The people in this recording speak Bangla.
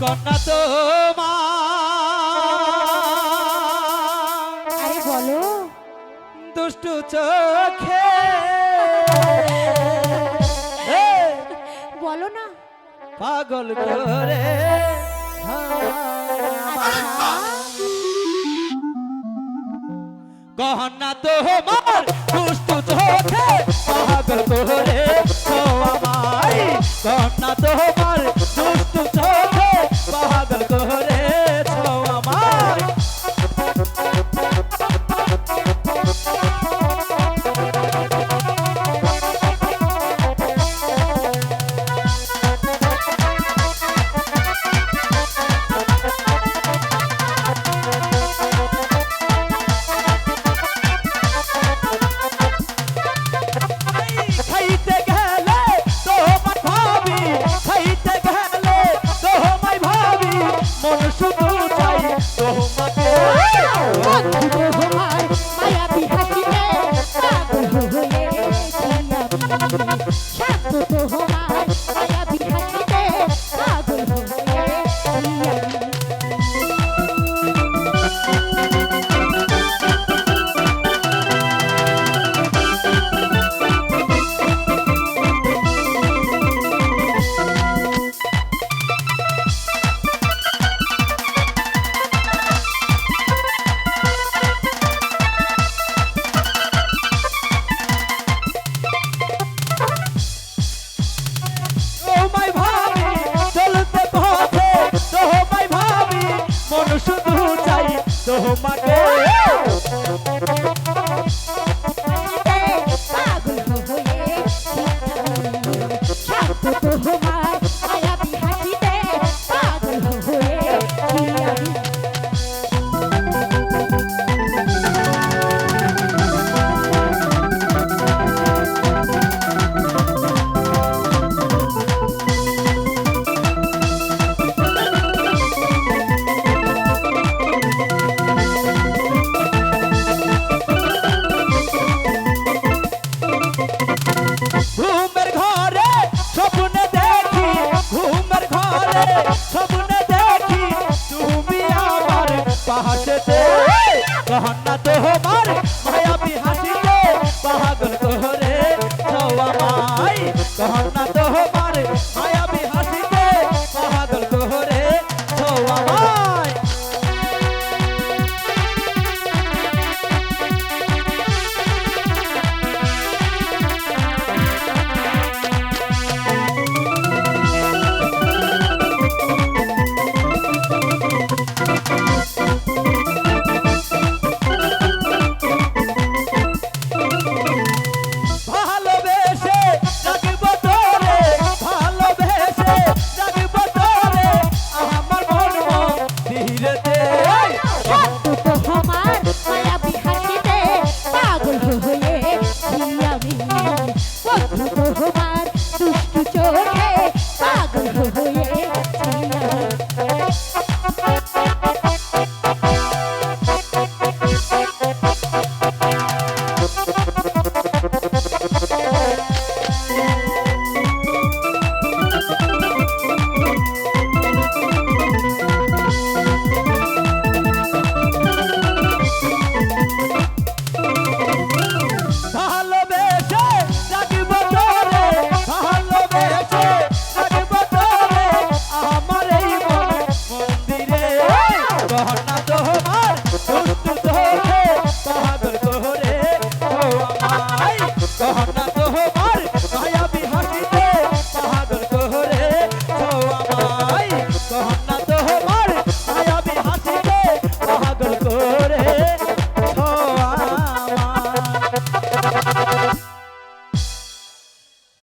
কন্যা তোমার। বলো। দুষ্টু চোখে। বলো না। পাগল করে গহনা তোমার স্বপ্নে দেখি তুমি আমার পাহাড়েতে গহনা তোমার মায়াবী হাসিতে পাগল তোরে সবাই গহনা 아,